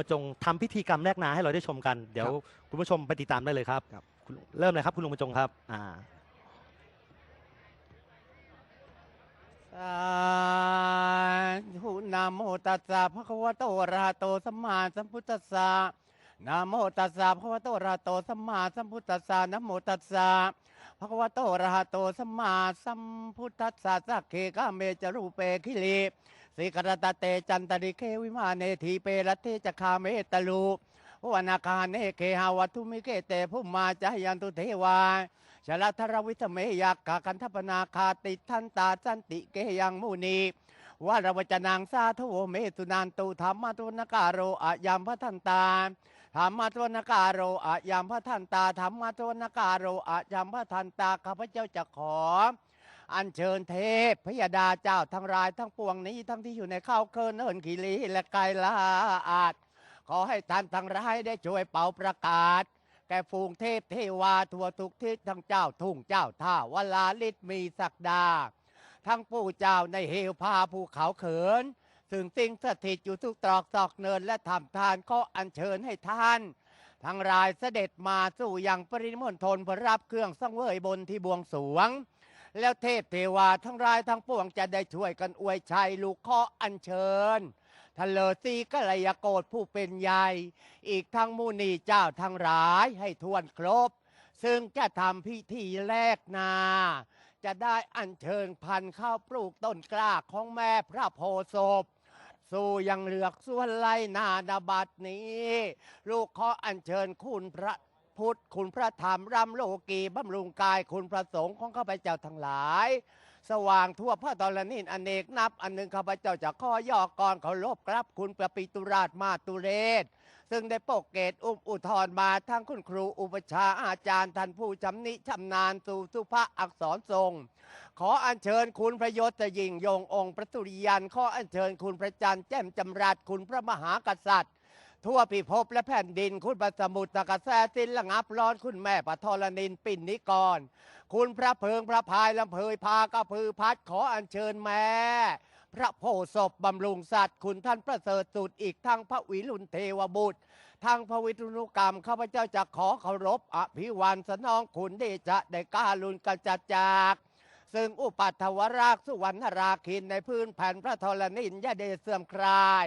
ประจงทำพิธีกรรมแลกนาให้เราได้ชมกัน เดี๋ยวครับคุณผู้ชมไปติดตามได้เลยครับครับคุณเริ่มเลยครับคุณลุงประจงครับอ่าสาธุนะโมตัสสะภะคะวะโตอะระหะโตสัมมาสัมพุทธัสสะนะโมตัสสะภะคะวะโตอะระหะโตสัมมาสัมพุทธัสสะนะโมตัสสะภะคะวะโตอะระหะโตสัมมาสัมพุทธัสสะสักเคกะเมจรูปเปคิลิ สิกรตเตจันตริเควิมาเนทีเปรตเทจคาเมตลูวนาคาเนเคหาวัตุมิเกเตภุมมาจายันตุเทวาชลทรวิทเมยักกะกันทปนาคาติทันตาสันติเกยังมุนีวารวจนังสาธุโอเมตุนันตุธรรมตุนกาโรอะยามพระทันตาธรรมตุนกาโรอะยามพระทันตาธรรมตุนกาโรอะยามพระทันตาข้าพเจ้าจะขอ อัญเชิญเทพพยดาเจ้าทั้งรายทั้งปวงนี้ทั้งที่อยู่ในข้าวเคินเนินขีรีและไกลลาอาจขอให้ท่านทั้งรายได้ช่วยเป่าประกาศ แก่ฝูงเทพเทวาทั่วทุกทิศทั้งเจ้าทุ่งเจ้าท่าวลาลิศมีศักดา ทั้งปู่เจ้าในเหวพาภูเขาเขินซึ่งสิ่งสถิตอยู่ทุกตรอกซอกเนินและทำทานก็อัญเชิญให้ท่าน ทั้งรายเสด็จมาสู่ยังปริมณฑลเพื่อรับเครื่องสังเวยบนที่บวงสวง แล้วเทพเทวาทั้งรายทั้งปวงจะได้ช่วยกันอวยชัยลูกข้ออัญเชิญทะเลอซีกัลยาโกฏผู้เป็นใหญ่ อีกทั้งมุนีเจ้าทั้งหลายให้ทวนครบ ซึ่งจะทำพิธีแรกนา จะได้อัญเชิญพันธุ์ข้าวปลูกต้นกล้าของแม่พระโพศพสู่ยังเหลือกส่วนไล่นาดาบัดนี้ ลูกขออัญเชิญคุณพระ พุทธ คุณพระธรรมรำโลกีบำรุงกาย คุณพระสงฆ์ของข้าพเจ้าทั้งหลาย สว่างทั่วพระตรนินอเนกนับ อันหนึ่งข้าพเจ้าจะข้อย่อก่อนเขาลบครับ คุณประปิตุราชมาตุเรศ ซึ่งได้ปกเกตอุ้มอุทธรมาทั้งคุณครูอุปชาอาจารย์ท่านผู้ชำนิชำนาญสู่สุภาอักษรทรง ขออัญเชิญคุณพระยศจะยิ่งยงองค์พระสุริยันขออัญเชิญคุณพระจันทร์แจ่มจำรัดคุณพระมหากษัตริย์ ทั่วพิภพและแผ่นดิน คุณพระสมุทรตะกะแสสิ้นละงับร้อนคุณแม่ปะทรนินปิ่นนิกร คุณพระเพิงพระพายลำเพยพากระพือพัดขออัญเชิญแม่พระโพศพบำรุงสัตว์ คุณท่านประเสริฐสุดอีกทั้งพระวิรุณเทวบุตรทางพระวิทรุกรรมข้าพเจ้าจะขอเคารพอภิวันสนองคุณเดชะได้กาลุนกระจัดจาก ซึ่งอุปัตถวรากสุวรรณราคินในพื้นแผ่นพระธรณินยาเดชเสื่อมคลาย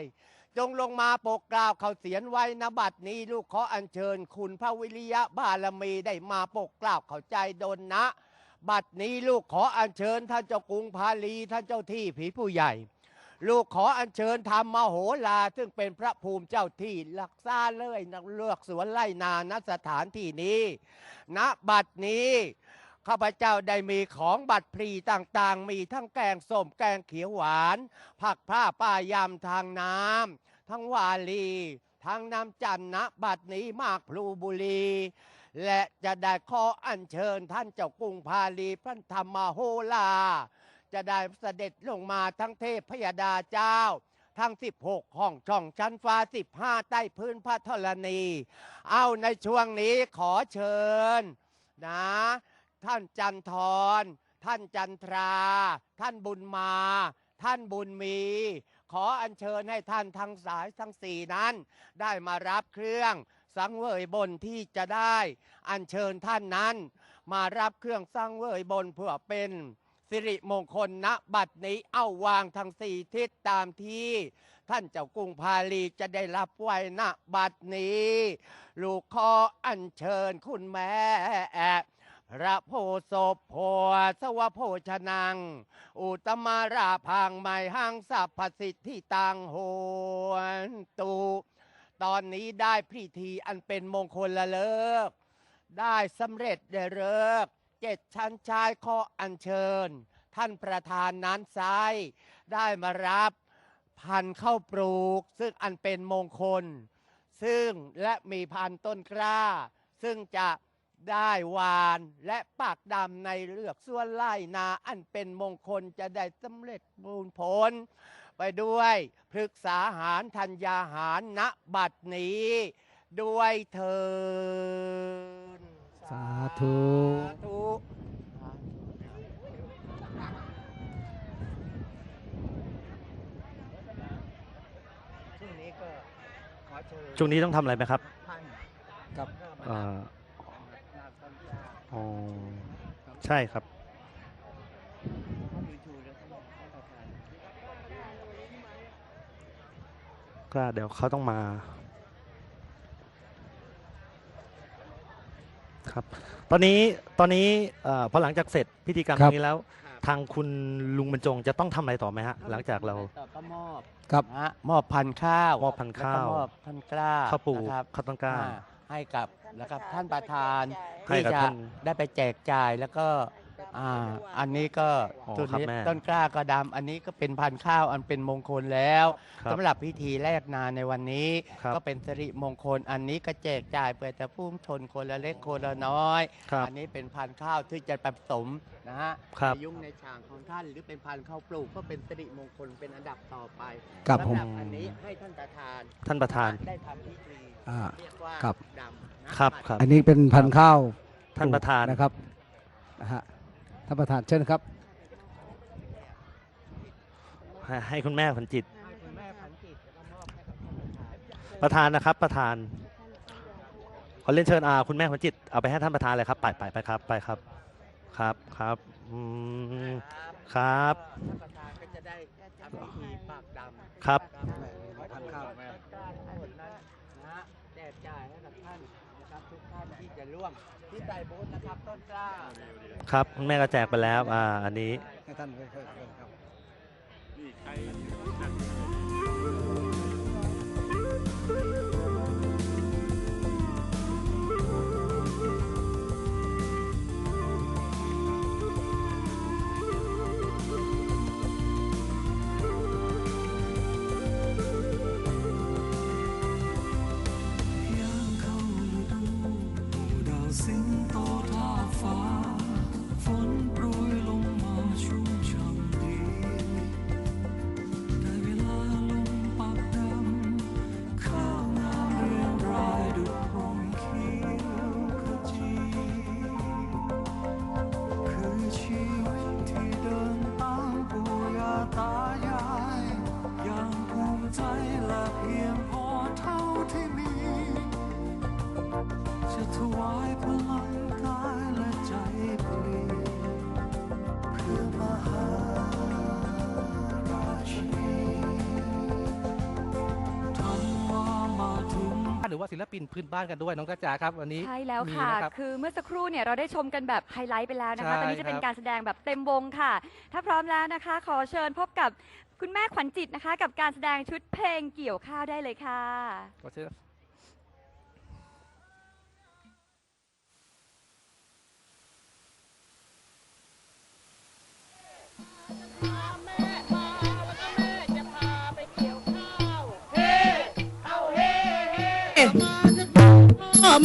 จงลงมาปกกล่าวเขาเสียนไว้นบัดนี้ลูกขออัญเชิญคุณพระวิริยะบารมีได้มาปกกล่าวเขาใจดนนะ บัดนี้ลูกขออัญเชิญท่านเจ้ากรุงพาลีท่านเจ้าที่ผีผู้ใหญ่ ลูกขออัญเชิญธรรมมโหลาซึ่งเป็นพระภูมิเจ้าที่ลักษาเลยนักเลือกสวนไล่นาณสถานที่นี้ณบัดนี้ ข้าพเจ้าได้มีของบัตรพลีต่างๆ มีทั้งแกงส้มแกงเขียวหวาน ผักผ้าป้ายำทางน้ำทั้งวาลี ทั้งน้ำจันทร์ณบัดนี้มากพลูบุรี และจะได้ขออัญเชิญท่านเจ้ากรุงพาลีพระธรรมโหลา จะได้เสด็จลงมาทั้งเทพพยดาเจ้าทั้ง 16 ห้องช่องชั้นฟ้า 15 ใต้พื้นพระธรณี เอาในช่วงนี้ขอเชิญ นะ ท่านจันทร ท่านจันทรา ท่านบุญมา ท่านบุญมี ขออัญเชิญให้ท่านทั้งสายทั้งสี่นั้น ได้มารับเครื่องสังเวยบนที่จะได้ อัญเชิญท่านนั้น มารับเครื่องสังเวยบนเพื่อเป็นสิริมงคลณบัดนี้เอาวางทั้งสี่ทิศตามที่ ท่านเจ้ากรุงพาลีจะได้รับไว้ณบัดนี้ ลูกขออัญเชิญคุณแม่ ระโพศพโพสวโพชนัง อุตมาราพังไมหังสัพพสิทธิตังโหนตุตอนนี้ได้พิธีอันเป็นมงคลละเลิก ได้สำเร็จได้เลิกเจ็ดชั้นชายข้ออัญเชิญ ท่านประธานนั้นไซได้มารับพันธุ์ข้าปลูก ซึ่งอันเป็นมงคล ซึ่งและมีพันต้นกล้า ซึ่งจะ ได้หวานและปากดำในเลือกส่วนไล่นาอันเป็นมงคลจะได้สำเร็จบูญผล ไปด้วยพฤกษาหารธัญญาหารณบัดนี้ ด้วยเถินสาธุสาธุช่วงนี้ก็ขอเชิญช่วงนี้ต้องทำอะไรไหมครับครับเอ่ออ๋อใช่ครับ ก็เดี๋ยวเขาต้องมา ครับ ตอนนี้ตอนนี้เอ่อพอหลังจากเสร็จพิธีกรรมคตรัรบงนี้แล้ว ทางคุณลุงบรรจงจะต้องทำอะไรต่อไหมฮะ หลังจากเรา ต่อก็มอบครับ นะฮะมอบพันธุ์ข้าวมอบพันธุ์ข้าว แล้ก็มอบพันธุ์กล้าข้าวปลูกนะครับข้าวต้นกล้า อ่ ให้กับแล้วก็ท่านประธานให้ที่กับจะท่าน ได้ไปแจกจ่ายแล้วก็อ่าอันนี้ก็อ๋อต้นครับนี้แม่ต้นกล้ากระดำอันนี้ก็เป็นพันธุ์ข้าวอันเป็นมงคลแล้วครับสำหรับพิธีแรกนาในวันนี้ ครับ ก็เป็นสิริมงคล อันนี้ก็แจกจ่ายเพื่อจะพุ่งชนคนละเล็กคนละน้อย ครับ อันนี้เป็นพันธุ์ข้าวที่จะผสมนะฮะครับ ในยุ่งในฉางของท่าน หรือเป็นพันธุ์ข้าวปลูกก็เป็นสิริมงคลเป็นอันดับต่อไปครับผม สำหรับอันนี้ให้ท่านประธานท่านประธาน ได้ทำพิธี อ่าเรียกว่าครับดำนะครับครับ อันนี้เป็นพันธุ์ข้าวท่านประธาน นะครับนะฮะท่านประธานเชิญครับ ให้ให้คุณแม่พันจิตให้คุณแม่พันจิตแล้วก็มอบให้กับท่านประธานประธานนะครับประธาน ขอเรียนเชิญอาคุณแม่พันจิต เอาไปให้ท่านประธานเลยครับ ไปไปไปครับ ไปครับ ครับครับอืมครับท่านประธานก็จะได้ทำพิธีปากดำครับพั นข้าวทั้งหมดนั้นนะฮะแจกจ่ายให้กับท่านนะครับทุกท่านที่จะร่วมที่ใจบุญนะครับต้นกล้าครับคุณแม่ก็แจกไปแล้วอ่าอันนี้ ให้ท่านค่อยๆครับย่ ว่าศิลปินพื้นบ้านกันด้วยน้องกระจาครับวันนี้ใช่แล้วมีค่ะนะครับ คือเมื่อสักครู่เนี่ยเราได้ชมกันแบบไฮไลท์ไปแล้วนะคะ ใช่ตอนนี้จะเป็นครับ การแสดงแบบเต็มวงค่ะ ถ้าพร้อมแล้วนะคะ ขอเชิญพบกับคุณแม่ขวัญจิตนะคะ กับการแสดงชุดเพลงเกี่ยวข้าวได้เลยค่ะ ขอเชิญ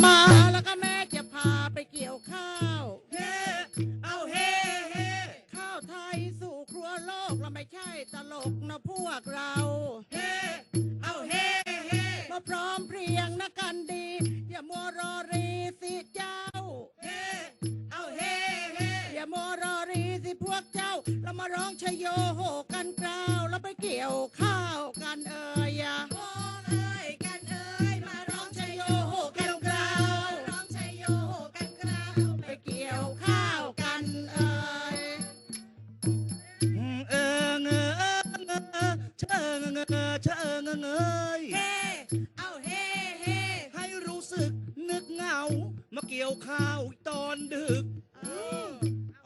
มา แล้วก็แม่จะพาไปเกี่ยวข้าวเฮ้เอาเฮ้เฮ้ข้าวไทยสู่ครัวโลกเราไม่ใช่ตลกนะพวกเราเฮ้เอาเฮ้เฮ้มาพร้อมเพรียงนะกันดี อย่ามัวรอรีสิเจ้าเฮ้เอาเฮ้เฮ้อย่ามัวรอรีสิพวกเจ้า เรามาร้องชยโยโหกันกราวแล้วไปเกี่ยวข้าว กี่ยวข้าวตอนดึก เอ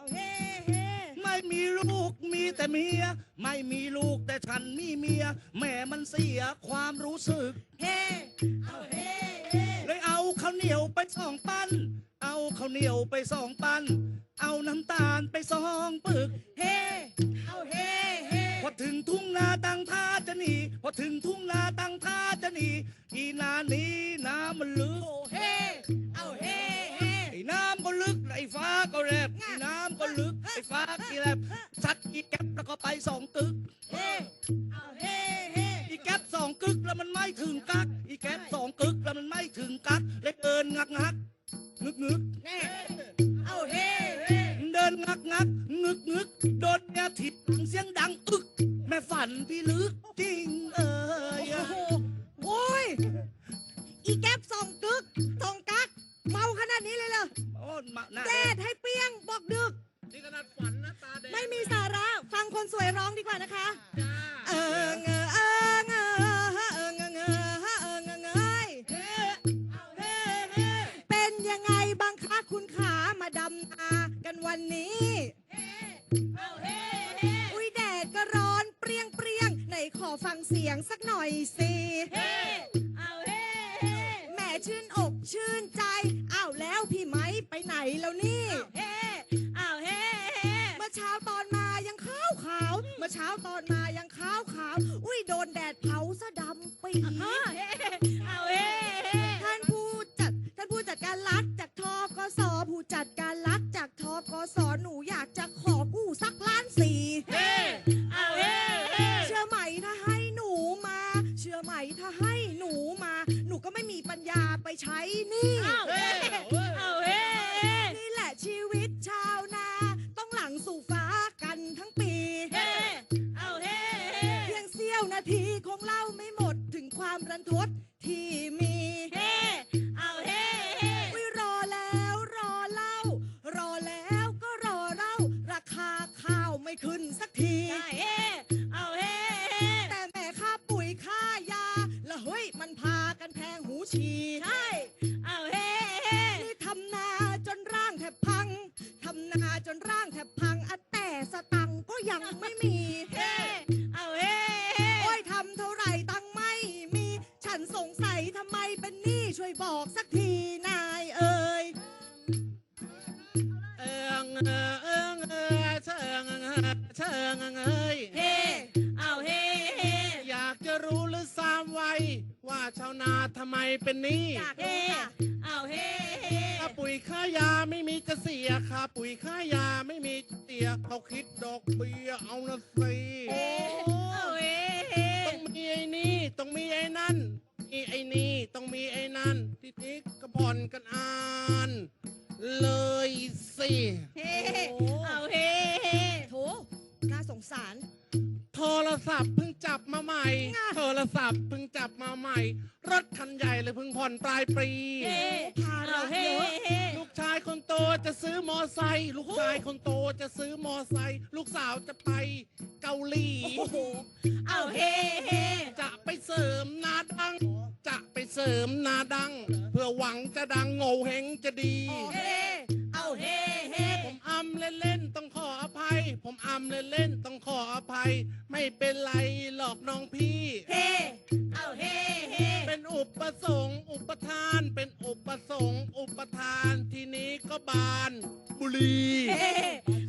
าเฮ้เฮ้ไม่มีลูกมีแต่เมีย ไม่มีลูกแต่ฉันมีเมีย แม่มันเสียความรู้สึก เฮ้เอาเฮ้เฮ้เลยเอาข้าวเหนียวไปสองปั้น เอาข้าวเหนียวไปสองปั้น เอาน้ำตาลไปสองปึก เฮ้เอาเฮ้เฮ้พอถึงทุ่งนาตั้งท่าจะหนี พอถึงทุ่งนาตั้งท่าจะหนีอีนานี้น้ำมันลึก แลบไอ้น้ำก็ลึกไอ้ฟ้าก็แลบซัดอีแก๊ปแล้วก็ไปสองกึกเฮ้เอาเฮ้เฮ้อีแก๊ปสองกึกแล้วมันไม่ถึงกัก อีแก๊ปสองกึกแล้วมันไม่ถึงกักเลยเดินงักงักงึกงึกแน่เอาเฮ้เฮ้เดินงักงักงึกงึกโดนเมียถิดเสียงดังอึกแม่ฝันพี่ลึกจริงเอ้ เสียงสักหน่อยสิแหม่ชื่นอกชื่นใจอ้าวแล้วพี่ไม้ไปไหนแล้วนี่เมื่อเช้าตอนมายังขาวขาวเมื่อเช้าตอนมายังขาวขาวอุ้ยโดนแดดเผาซะดำปีท่านผู้จัดท่านผู้จัดการรัฐจากทกสผู้จัดการรัฐ ให้หนูมา หนูก็ไม่มีปัญญาไปใช้หนี่นี่แหละชีวิตชาวนา ต้องหลังสู่ฟ้ากันทั้งปีเพียงเสี้ยวนาทีคงเล่าไม่หมดถึงความรันทดที่มี อกเบี้ยเอานะสิเอาเฮ้ต้องมีไอ้นี่ต้องมีไอ้นั่นมีไอ้นี่ต้องมีไอ้นั่นทีนี้ก็ผ่อนกันอ่าน เลยสิเฮ้เอา รศัพท์เพิ่งจับมาใหม่ง่ะโทรศัพท์เพิ่งจับมาใหม่ รถคันใหญ่เลยเพิ่งผ่อนปลายปีภาระเยอะลูกชายคนโตจะซื้อมอไซค์ลูกชายคนโตจะซื้อมอไซค์ลูกสาวจะไปเกาหลีโอ้โหเอาเฮ้จะไปเสริมหนาดัง จะไปเสริมหนาดัง เพื่อหวังจะดังโง่เฮงจะดี อำเล่นๆต้องขออภัย ไม่เป็นไรหรอกน้องพี่ เฮ้เอาเฮ้เฮ้เป็นอุปสงค์อุปทาน เป็นอุปสงค์อุปทานทีนี้ก็บานบุรี เฮ้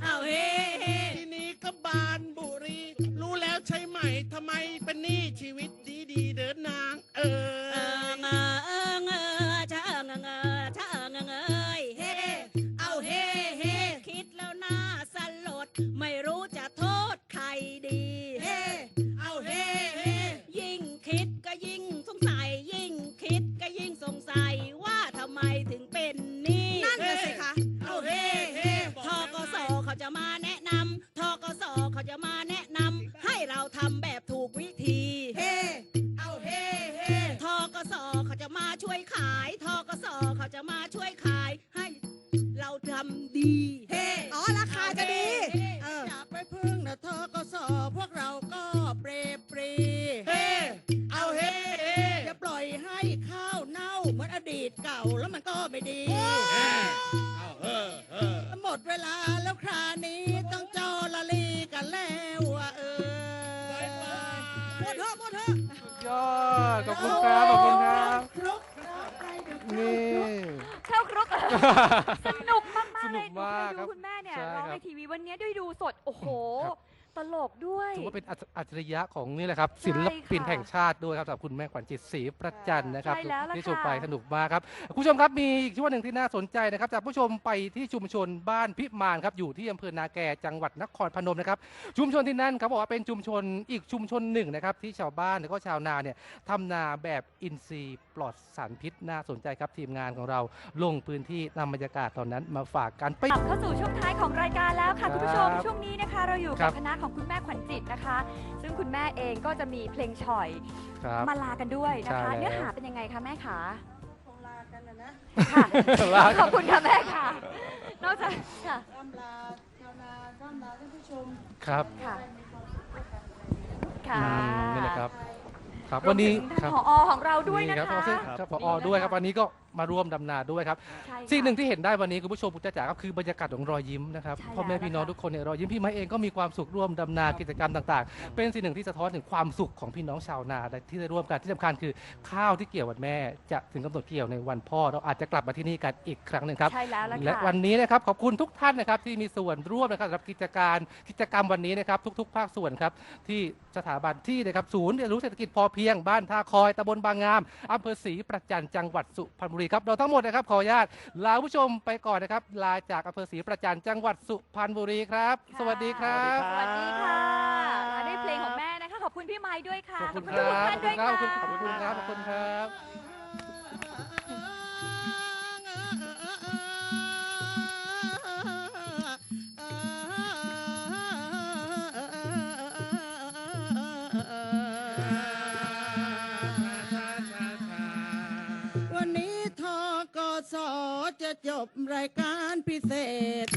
เอาเฮ้เฮ้ทีนี้ก็บานบุรี รู้แล้วใช่ไหมทำไมเป็นหนี้ชีวิตดีดีๆเดินนางเอเอออเงอเออเงอชะเออเงอเงอ สนุกมากสๆเลนุยกมากหนูครับเคยดูคุณแม่เนี่ยใช่ร้องครัในบทีวีวันนี้ด้วยดูสด โอ้โห ครับ ตลกด้วย ถือว่าเป็นอัจอัจฉริยะของนี่แหละครับศิลปินค่ะแห่งชาติด้วยครับสำหรับคุณแม่ขวัญจิตศรีประจันนะครับใช่แล้วล่ะที่ชมค่ะไปสนุกมากครับคุณผู้ชมครับมีอีกช่วงหนึ่งที่น่าสนใจนะครับจากผู้ชมไปที่ชุมชนบ้านพิมานครับอยู่ที่อำเภอนาแกจังหวัดนครพนมนะครับชุมชนที่นั่นเขาบอกว่าเป็นชุมชนอีกชุมชนหนึ่งนะครับที่ชาวบ้านแล้วก็ชาวนาเนี่ยทำนาแบบอินทรีย์ปลอดสารพิษน่าสนใจครับทีมงานของเราลงพื้นที่นำบรรยากาศตอนนั้นมาฝากกันไป กลับเข้าสู่ช่วงท้ายของรายการแล้วค่ะครับคุณผู้ชมช่วงนี้นะคะ เราอยู่ครักับบ คณะของคุณแม่ขวัญจิตนะคะ ซึ่งคุณแม่เองก็จะมีเพลงฉ่อยครับ มาลากันด้วยนะคะ ใช่แล้ว เนื้อหาเป็นยังไงคะแม่ขาคงลากันนะนะค่ะลาขอบคุณค่ะแม่ค่ะ นอกจากค่ะ ร่ำลาชาวนาร่ำลาท่านผู้ชมครับ ค่ะค่ะอืมนี่แหละครับ ครับ วันนี้รวมถึงครัท่านผอของเราด้วยนะนี่คะรับซึ่งครับผอด้วยครับวันนี้ก็ มาร่วมดำนาด้วยครับ ใช่ค่ะ สิ่งหนึ่งที่เห็นได้วันนี้คุณผู้ชมคุณจ๋าก็คือบรรยากาศของรอยยิ้มนะครับใช่พ่อแม่แล้วพี่น้องนะคะทุกคนเนี่ยรอยยิ้มพี่ไม้เองก็มีความสุขร่วมดำนากิจกรรมต่างๆ เป็นสิ่งหนึ่งที่สะท้อนถึงความสุขของพี่น้องชาวนาที่ได้ร่วมกันที่สำคัญคือข้าวที่เกี่ยววันแม่ จะถึงกำหนดเกี่ยวในวันพ่อเราอาจจะกลับมาที่นี่กันอีกครั้งหนึ่งครับ ใช่แล้วล่ะและค่ะ วันนี้นะครับขอบคุณทุกท่านนะครับที่มีส่วนร่วมนะครับสำหรับกิจการกิจกรรมวันนี้นะครับทุก ๆ ภาคส่วนครับที่สถาบันที่นะครับศูนย์เรียนรู้เศรษฐกิจพอเพียงบ้านท่าคอยตำบลบางงามอำเภอศรีประจันจังหวัดสุพรรณบุรีครับเราทั้งหมดนะครับขออนุญาตลาผู้ชมไปก่อนนะครับ ลาจากอำเภอศรีประจันจังหวัดสุพรรณบุรีครับ สวัสดีครับสวัสดีค่ะลาด้วยเพลงของแม่นะคะขอบคุณพี่ไม้ด้วยค่ะขอบคุณทุคกรับท่านด้วยขค่ะอบคุณครับขอบคุณครับขอบคุณครับ บรายการพิเศษ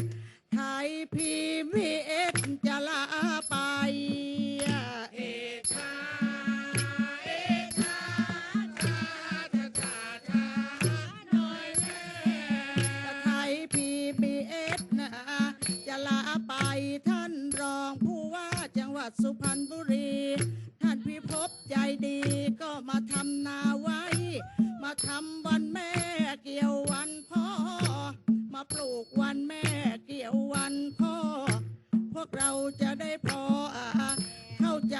ำวันแม่เกี่ยววันพ่อ มาปลูกวันแม่เกี่ยววันพ่อ พวกเราจะได้พอเข้าใจ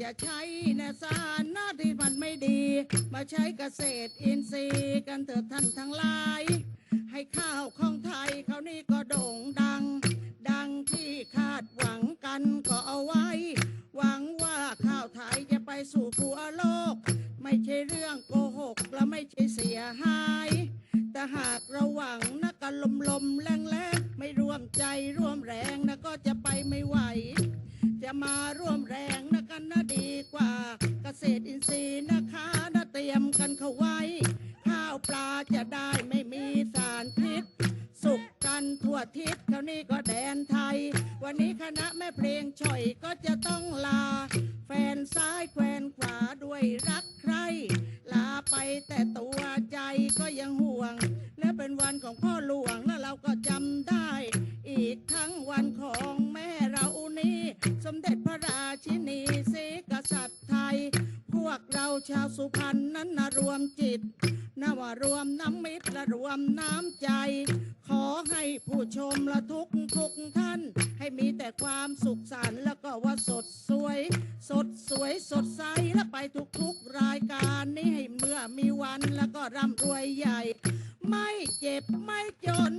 จะใช้ในสารหน้าที่มันไม่ดี มาใช้เกษตรอินทรีย์กันเถิดท่านทั้งหลาย ให้ข้าวของไทยเขานี่ก็โด่งดัง ดังที่คาดหวังกันก็เอาไว้ หวังว่าข้าวไทยจะไปสู่ผัวโลก ไม่ใช่เรื่องโกหกและไม่ใช่เสียหาย แต่หากเราหวังนะกันลมลมแรงแรงไม่ร่วมใจร่วมแรงนะก็จะไปไม่ไหว จะมาร่วมแรง ชินีศรีกษัตริย์ไทย พวกเราชาวสุพรรณนั้นนะรวมจิตนะว่ารวมน้ำมิตรและรวมน้ำใจ ขอให้ผู้ชมละทุกทุกท่าน ให้มีแต่ความสุขสันต์แล้วก็ว่าสดสวย สดสวยสดใสและไปทุกทุกๆรายการนี้ให้เมื่อมีวันแล้วก็ร่ำรวยใหญ่ ไม่เจ็บไม่จน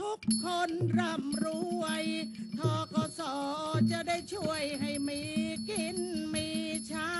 ทุกคนร่ำรวยทกสจะได้ช่วยให้มีกินมีใช้